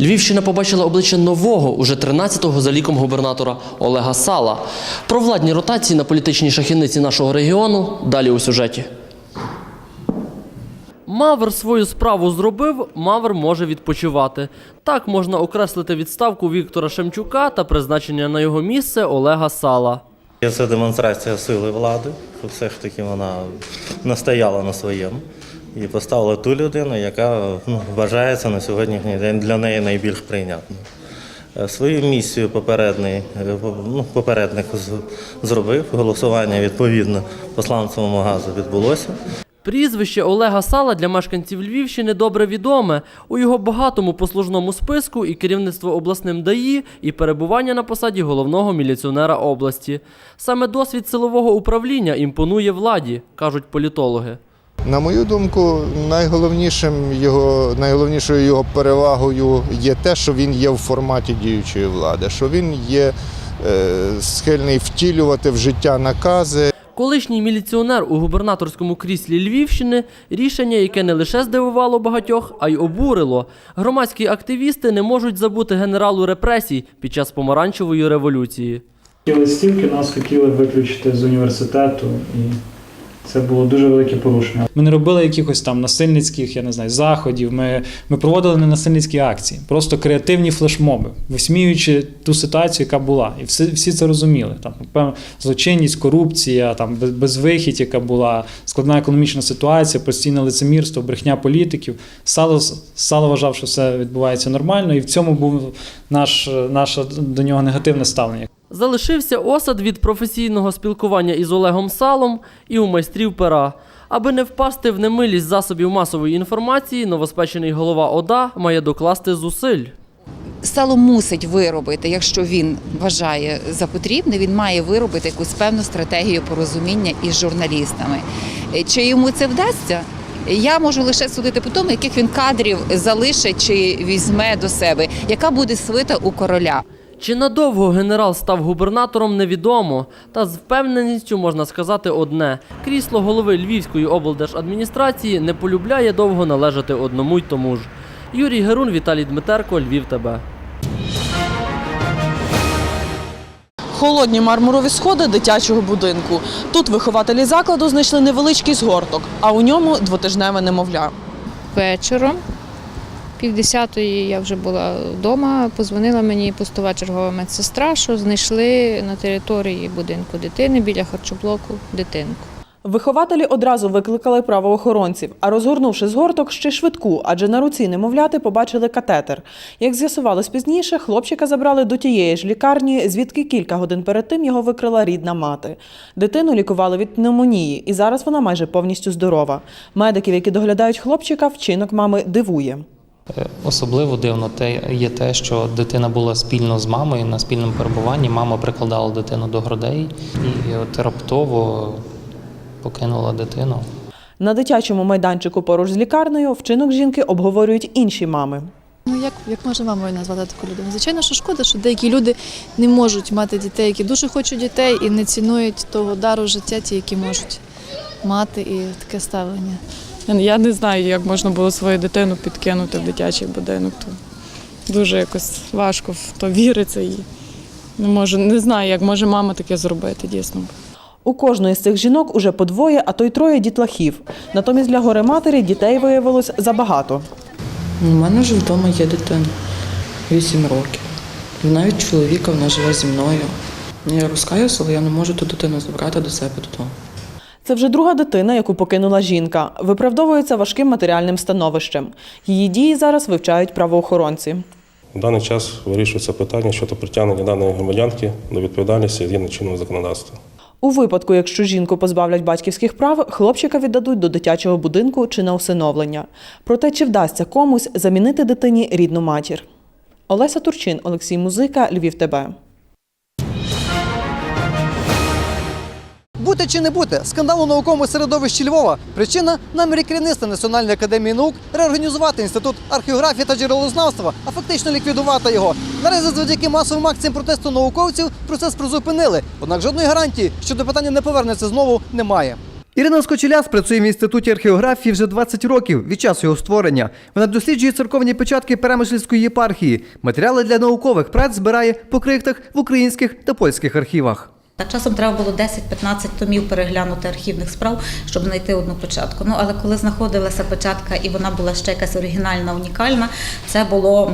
Львівщина побачила обличчя нового, уже 13-го за ліком губернатора Олега Сала. Про владні ротації на політичній шахівниці нашого регіону далі у сюжеті. Мавр свою справу зробив, Мавр може відпочивати. Так можна окреслити відставку Віктора Шемчука та призначення на його місце Олега Сала. Це демонстрація сили влади. Все ж таки вона настояла на своєму і поставила ту людину, яка ну, вважається на сьогоднішній день для неї найбільш прийнятною. Е, Свою місію попередний, е, ну, попередник зробив. Голосування відповідно по сланцевому газу відбулося. Прізвище Олега Сала для мешканців Львівщини добре відоме. У його багатому послужному списку і керівництво обласним ДАІ, і перебування на посаді головного міліціонера області. Саме досвід силового управління імпонує владі, кажуть політологи. На мою думку, найголовнішим його, найголовнішою його перевагою є те, що він є в форматі діючої влади, що він є е, схильний втілювати в життя накази. Колишній міліціонер у губернаторському кріслі Львівщини рішення, яке не лише здивувало багатьох, а й обурило. Громадські активісти не можуть забути генералу репресій під час помаранчевої революції. Ті листівки нас хотіли виключити з університету, і це було дуже велике порушення. Ми не робили якихось там насильницьких, я не знаю, заходів. Ми, ми проводили не насильницькі акції, просто креативні флешмоби, висміюючи ту ситуацію, яка була. І всі, всі це розуміли. Там певно, злочинність, корупція, там безвихідь, яка була, складна економічна ситуація, постійне лицемірство, брехня політиків. Сало, Сало вважав, що все відбувається нормально, і в цьому був наш, наше до нього негативне ставлення. Залишився осад від професійного спілкування із Олегом Салом і у майстрів пера. Аби не впасти в немилість засобів масової інформації, новоспечений голова ОДА має докласти зусиль. Сало мусить виробити, якщо він вважає за потрібне, він має виробити якусь певну стратегію порозуміння із журналістами. Чи йому це вдасться? Я можу лише судити по тому, яких він кадрів залишить чи візьме до себе, яка буде свита у короля. Чи надовго генерал став губернатором, невідомо. Та з впевненістю можна сказати одне: крісло голови Львівської облдержадміністрації не полюбляє довго належати одному й тому ж. Юрій Герун, Віталій Дмитерко, Львів ТБ. Холодні мармурові сходи дитячого будинку. Тут вихователі закладу знайшли невеличкий згорток, а у ньому двотижневе немовля. вечором. Півдесятої я вже була вдома. Позвонила мені постова чергова медсестра, що знайшли на території будинку дитини біля харчоблоку дитинку. Вихователі одразу викликали правоохоронців, а розгорнувши згорток, ще швидку, адже на руці немовляти побачили катетер. Як з'ясувалось пізніше, хлопчика забрали до тієї ж лікарні, звідки кілька годин перед тим його викрила рідна мати. Дитину лікували від пневмонії, і зараз вона майже повністю здорова. Медиків, які доглядають хлопчика, вчинок мами дивує. Е, Особливо дивно те є те, що дитина була спільно з мамою на спільному перебуванні. Мама прикладала дитину до грудей і от раптово покинула дитину. На дитячому майданчику поруч з лікарнею вчинок жінки обговорюють інші мами. Ну як, як може мамою назвати таку людину? Звичайно, що шкода, що деякі люди не можуть мати дітей, які дуже хочуть дітей і не цінують того дару життя, ті, які можуть мати, і таке ставлення. Я не знаю, як можна було свою дитину підкинути в дитячий будинок. То дуже якось важко в то віриться і не можу, не знаю, як може мама таке зробити дійсно. У кожної з цих жінок уже по двоє, а то й троє дітлахів. Натомість для горе матері дітей виявилось забагато. У мене вже вдома є дитина 8 років. Навіть чоловіка вона живе зі мною. Я розкаюся, але я не можу ту дитину забрати до себе додому. Це вже друга дитина, яку покинула жінка. Виправдовується важким матеріальним становищем. Її дії зараз вивчають правоохоронці. В даний час вирішується питання щодо притягнення даної громадянки до відповідальності згідно чинного законодавства. У випадку, якщо жінку позбавлять батьківських прав, хлопчика віддадуть до дитячого будинку чи на усиновлення. Проте чи вдасться комусь замінити дитині рідну матір? Олеся Турчин, Олексій Музика, Львів ТБ. Бути чи не бути скандал у науковому середовищі Львова. Причина намірі керівництва Національної академії наук реорганізувати інститут археографії та джерелознавства, а фактично ліквідувати його. Наразі завдяки масовим акціям протесту науковців процес призупинили. Однак жодної гарантії, що до питання не повернеться знову, немає. Ірина Скочеляс працює в інституті археографії вже 20 років від часу його створення. Вона досліджує церковні печатки Перемишльської єпархії. Матеріали для наукових праць збирає по крихтах в українських та польських архівах. Та часом треба було 10-15 томів переглянути архівних справ, щоб знайти одну печатку. Ну але коли знаходилася печатка і вона була ще якась оригінальна, унікальна, це було,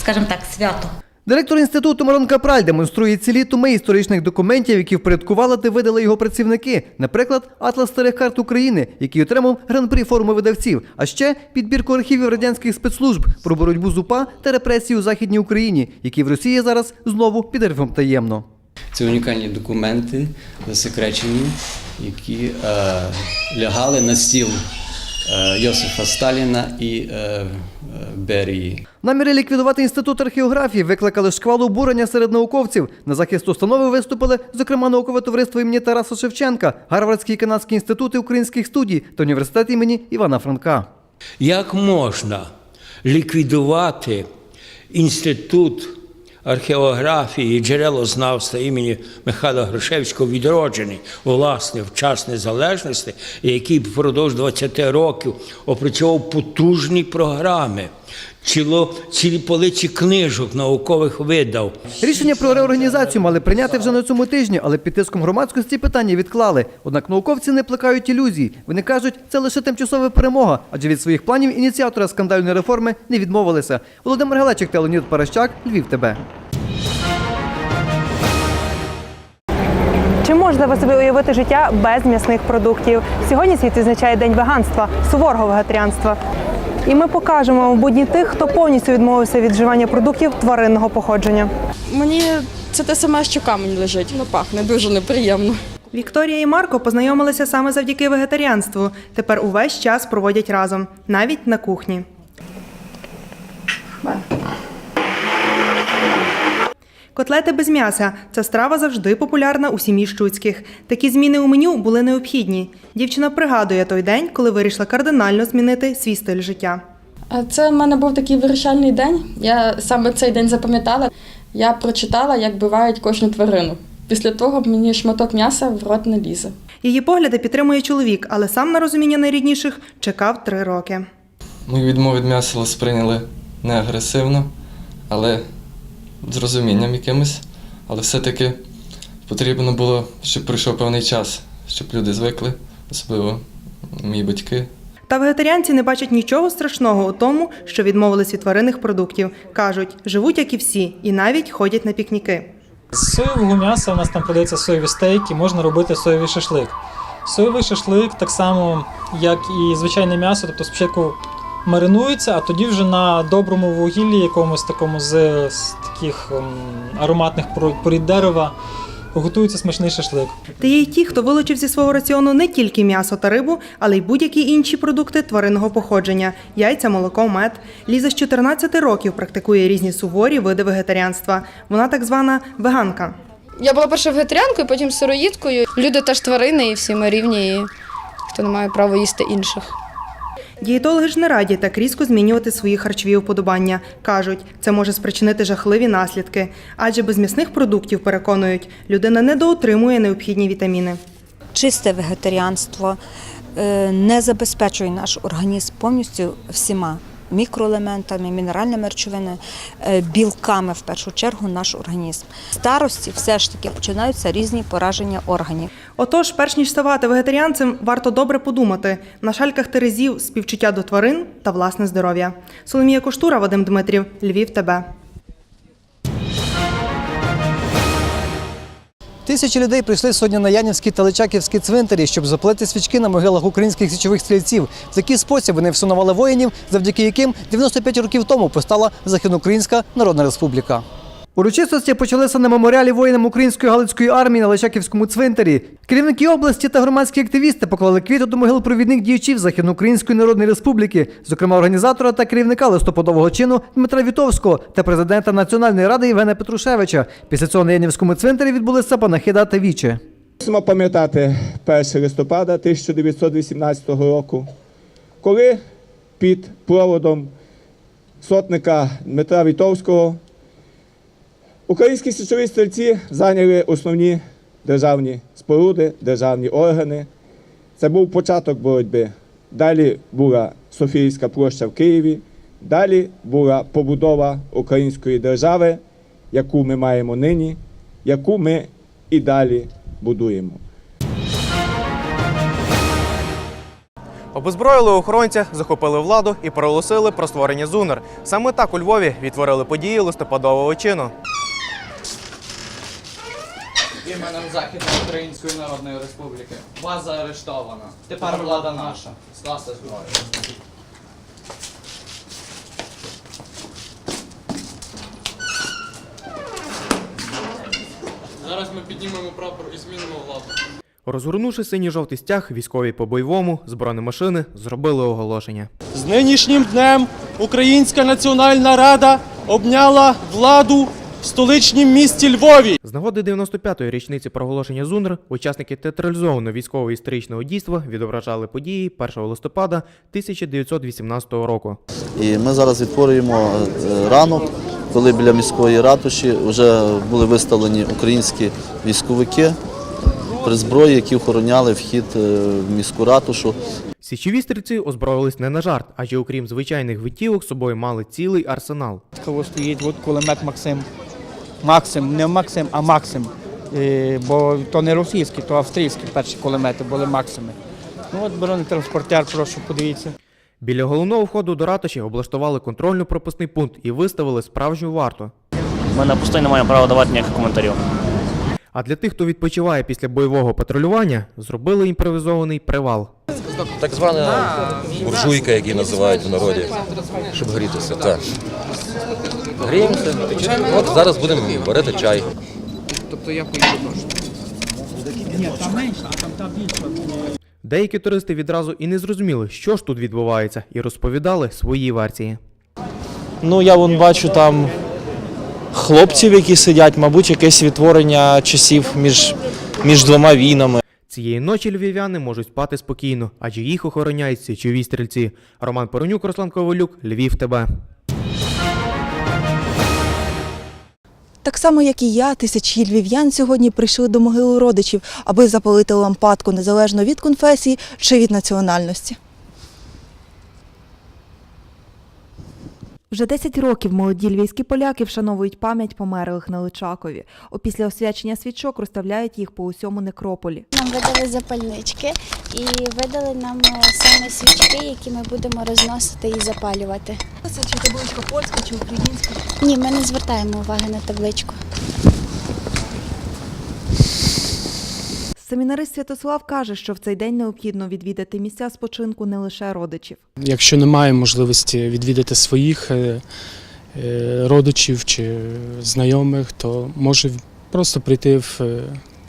скажімо так, свято. Директор інституту Мирон Капраль демонструє цілі томи історичних документів, які впорядкували та видали його працівники. Наприклад, Атлас старих карт України, який отримав гран-прі форуму видавців, а ще підбірку архівів радянських спецслужб про боротьбу з УПА та репресії у Західній Україні, які в Росії зараз знову під грифом таємно. Це унікальні документи, засекречені, які е, лягали на стіл е, Йосифа Сталіна і е, е, Берії. Наміри ліквідувати інститут археографії викликали шквал обурення серед науковців. На захист установи виступили, зокрема, наукове товариство імені Тараса Шевченка, Гарвардський і канадський інститути українських студій та університет імені Івана Франка. Як можна ліквідувати інститут археографії і джерелознавства імені Михайла Грушевського відроджений власне в час незалежності, який впродовж 20 років опрацьовував потужні програми, ціло, цілі полиці книжок наукових видав. Рішення про реорганізацію мали прийняти вже на цьому тижні, але під тиском громадськості питання відклали. Однак науковці не плекають ілюзій. Вони кажуть, це лише тимчасова перемога, адже від своїх планів ініціатора скандальної реформи не відмовилися. Володимир Галечик та Леонід Паращак, Львів ТБ. Чи можна ви собі уявити життя без м'ясних продуктів? Сьогодні світ відзначає день веганства, суворого вегетаріанства. І ми покажемо вам будні тих, хто повністю відмовився від вживання продуктів тваринного походження. Мені це те саме, що камінь лежить. Ну пахне дуже неприємно. Вікторія і Марко познайомилися саме завдяки вегетаріанству. Тепер увесь час проводять разом, навіть на кухні. Котлети без м'яса ця страва завжди популярна у сім'ї Щуцьких. Такі зміни у меню були необхідні. Дівчина пригадує той день, коли вирішила кардинально змінити свій стиль життя. Це в мене був такий вирішальний день. Я саме цей день запам'ятала. Я прочитала, як бивають кожну тварину. Після того мені шматок м'яса в рот не лізе. Її погляди підтримує чоловік, але сам на розуміння найрідніших чекав три роки. Мою відмову від м'яса сприйняли не агресивно, але з розумінням якимось. Але все-таки потрібно було, щоб пройшов певний час, щоб люди звикли, особливо мої батьки. Та вегетаріанці не бачать нічого страшного у тому, що відмовились від тваринних продуктів. Кажуть, живуть як і всі, і навіть ходять на пікніки. З соєвого м'яса у нас там подається соєві стейки, можна робити соєвий шашлик. Соєвий шашлик так само, як і звичайне м'ясо, тобто спочатку маринується, а тоді вже на доброму вугіллі, якомусь такому з, з таких ем, ароматних порід дерева, готується смачний шашлик. Та є й ті, хто вилучив зі свого раціону не тільки м'ясо та рибу, але й будь-які інші продукти тваринного походження яйця, молоко, мед. Ліза з 14 років практикує різні суворі види вегетаріанства. Вона так звана веганка. Я була перша вегетаріанкою, потім сироїдкою. Люди теж тварини, і всі ми рівні, і хто не має права їсти інших. Дієтологи ж не раді так різко змінювати свої харчові уподобання. Кажуть, це може спричинити жахливі наслідки, адже без м'ясних продуктів переконують, людина недоотримує необхідні вітаміни. Чисте вегетаріанство е, не забезпечує наш організм повністю всіма мікроелементами, мінеральними речовинами, е, білками в першу чергу наш організм. Старості все ж таки починаються різні пораження органів. Отож, перш ніж ставати вегетаріанцем, варто добре подумати на шальках терезів співчуття до тварин та власне здоров'я. Соломія Коштура, Вадим Дмитрів, Львів, ТБ. Тисячі людей прийшли сьогодні на Янівські та Личаківські цвинтарі, щоб запалити свічки на могилах українських січових стрільців. В такий спосіб вони всунували воїнів, завдяки яким 95 років тому постала Західноукраїнська Народна Республіка. Урочистості почалися на меморіалі воїнам української галицької армії на Личаківському цвинтарі. Керівники області та громадські активісти поклали квіти до могил провідних діячів Західноукраїнської Народної Республіки, зокрема організатора та керівника листопадового чину Дмитра Вітовського та президента Національної ради Євгена Петрушевича. Після цього на Янівському цвинтарі відбулися панахида та віче. Мусимо пам'ятати 1 листопада 1918 року, коли під проводом сотника Дмитра Вітовського українські січові стрільці зайняли основні державні споруди, державні органи. Це був початок боротьби. Далі була Софійська площа в Києві, далі була побудова української держави, яку ми маємо нині, яку ми і далі будуємо. Обезброїли охоронця, захопили владу і проголосили про створення ЗУНР. Саме так у Львові відтворили події листопадового чину. Іменем Західної Української Народної Республіки. Вас заарештовано. Тепер влада наша. Скласти зброю. Зараз ми піднімемо прапор і змінимо владу. Розгорнувши синій-жовтий стяг, військові по бойовому з бронемашини зробили оголошення. З нинішнім днем Українська Національна Рада обняла владу в столичнім місті Львові. З нагоди 95-ї річниці проголошення ЗУНР учасники театралізованого військово-історичного дійства відображали події 1 листопада 1918 року. І ми зараз відтворюємо е, ранок, коли біля міської ратуші вже були виставлені українські військовики при зброї, які охороняли вхід е, в міську ратушу. Січові стрільці озброїлись не на жарт, адже окрім звичайних гвинтівок, з собою мали цілий арсенал. Кого стоїть от кулемет Максим. Максим, не Максим, а Максим. Бо то не російські, то австрійські перші кулемети були Максими. Ну от бронетранспортер, прошу, подивіться. Біля головного входу до ратуші облаштували контрольно-пропускний пункт і виставили справжню варту. Ми на постійно маємо право давати ніяких коментарів. А для тих, хто відпочиває після бойового патрулювання, зробили імпровізований привал. Так звана буржуйка, як її називають в народі, щоб грітися. Так. Гріємося. От зараз будемо варити чай. Тобто я поїду Ні, там менше, а там та більша. Деякі туристи відразу і не зрозуміли, що ж тут відбувається, і розповідали свої версії. Ну, я вон бачу там хлопців, які сидять, мабуть, якесь відтворення часів між, між двома війнами. Цієї ночі львів'яни можуть спати спокійно, адже їх охороняють січові стрільці. Роман Поронюк, Руслан Ковалюк, Львів ТБ. Так само, як і я, тисячі львів'ян сьогодні прийшли до могили родичів, аби запалити лампадку незалежно від конфесії чи від національності. Вже 10 років молоді львівські поляки вшановують пам'ять померлих на Личакові. Опісля освячення свічок розставляють їх по усьому некрополі. Нам видали запальнички і видали нам е, саме свічки, які ми будемо розносити і запалювати. Це чи табличка польська, чи українська? Ні, ми не звертаємо уваги на табличку. Семінарист Святослав каже, що в цей день необхідно відвідати місця спочинку не лише родичів. Якщо немає можливості відвідати своїх е, е, родичів чи знайомих, то може просто прийти в е,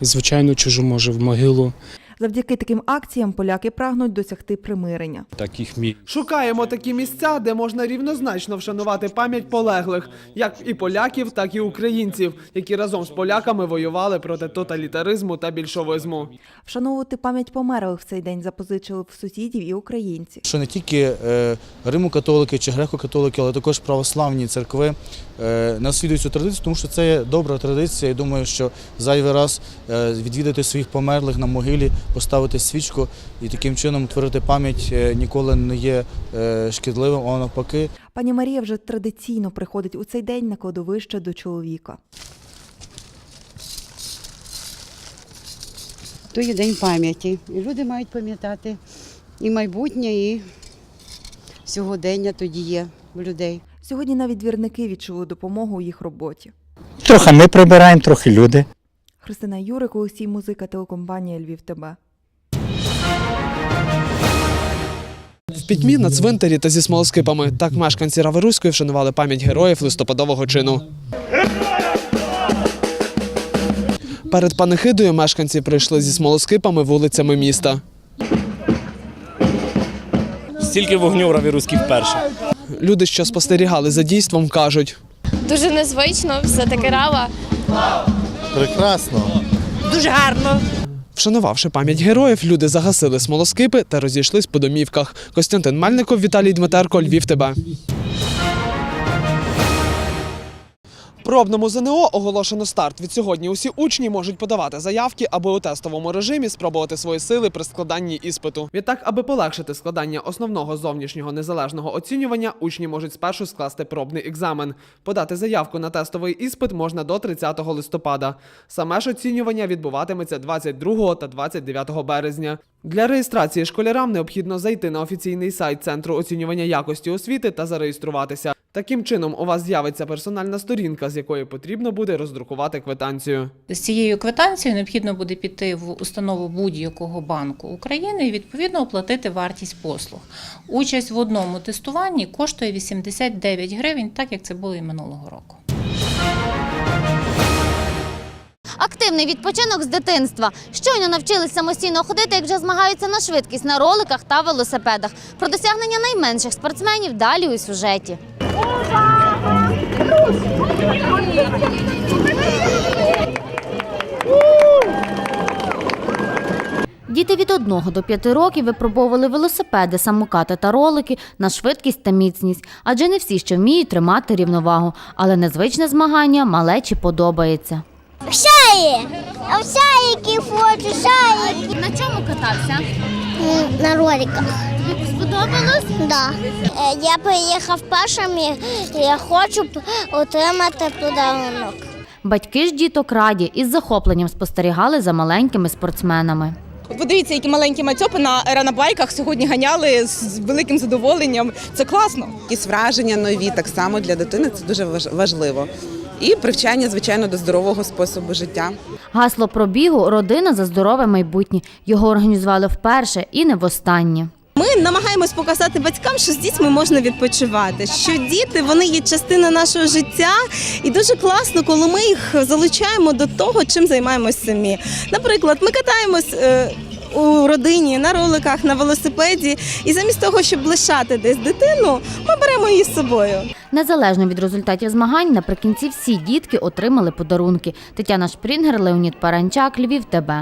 звичайну чужу, може в могилу. Завдяки таким акціям поляки прагнуть досягти примирення. Таких місць. Шукаємо такі місця, де можна рівнозначно вшанувати пам'ять полеглих, як і поляків, так і українців, які разом з поляками воювали проти тоталітаризму та більшовизму. Вшановувати пам'ять померлих в цей день запозичили в сусідів і українці. Що не тільки е, Римо-католики чи греко-католики, але також православні церкви е, наслідують цю традицію, тому що це є добра традиція. І думаю, що зайвий раз е, відвідати своїх померлих на могилі, поставити свічку і таким чином творити пам'ять е, ніколи не є е, шкідливим, а навпаки. Пані Марія вже традиційно приходить у цей день на кладовище до чоловіка. То є день пам'яті. І люди мають пам'ятати і майбутнє, і сьогодення тоді є в людей. Сьогодні навіть двірники відчули допомогу у їх роботі. Трохи ми прибираємо, трохи люди. Христина Юрик, Олексій Музика, телекомпанія Львів ТБ. В пітьмі на цвинтарі та зі смолоскипами так мешканці Раворуської вшанували пам'ять героїв листопадового чину. Перед панихидою мешканці прийшли зі смолоскипами вулицями міста. Стільки вогню в Равіруській вперше. Люди, що спостерігали за дійством, кажуть. Дуже незвично, все таке рава. Прекрасно. Дуже гарно. Вшанувавши пам'ять героїв, люди загасили смолоскипи та розійшлись по домівках. Костянтин Мельников, Віталій Дмитерко, Львів ТБ. Пробному ЗНО оголошено старт. Від сьогодні усі учні можуть подавати заявки, аби у тестовому режимі спробувати свої сили при складанні іспиту. Відтак, аби полегшити складання основного зовнішнього незалежного оцінювання, учні можуть спершу скласти пробний екзамен. Подати заявку на тестовий іспит можна до 30 листопада. Саме ж оцінювання відбуватиметься 22 та 29 березня. Для реєстрації школярам необхідно зайти на офіційний сайт Центру оцінювання якості освіти та зареєструватися. Таким чином, у вас з'явиться персональна сторінка, з якої потрібно буде роздрукувати квитанцію. З цією квитанцією необхідно буде піти в установу будь-якого банку України і відповідно оплатити вартість послуг. Участь в одному тестуванні коштує 89 гривень, так як це було і минулого року. Активний відпочинок з дитинства. Щойно навчились самостійно ходити, як вже змагаються на швидкість на роликах та велосипедах. Про досягнення найменших спортсменів далі у сюжеті. Діти від 1 до 5 років випробовували велосипеди, самокати та ролики на швидкість та міцність, адже не всі ще вміють тримати рівновагу, але незвичне змагання малечі подобається. В шаїки хочу, шаїки. На чому катався? На роликах. Тобі сподобалось? Да. Я приїхав першим і я хочу отримати подарунок. Батьки ж діток раді із захопленням спостерігали за маленькими спортсменами. Подивіться, які маленькі мацьопи на еранобайках сьогодні ганяли з великим задоволенням. Це класно. Якісь враження нові так само для дитини це дуже важ- важливо. І привчання, звичайно, до здорового способу життя. Гасло пробігу Родина за здорове майбутнє. Його організували вперше і не востаннє. Ми намагаємось показати батькам, що з дітьми можна відпочивати. Що діти вони є частина нашого життя, і дуже класно, коли ми їх залучаємо до того, чим займаємось самі. Наприклад, ми катаємось. У родині на роликах, на велосипеді, і замість того, щоб лишати десь дитину, ми беремо її з собою. Незалежно від результатів змагань, наприкінці всі дітки отримали подарунки. Тетяна Шпрінгер, Леонід Паранчак, Львів ТБ.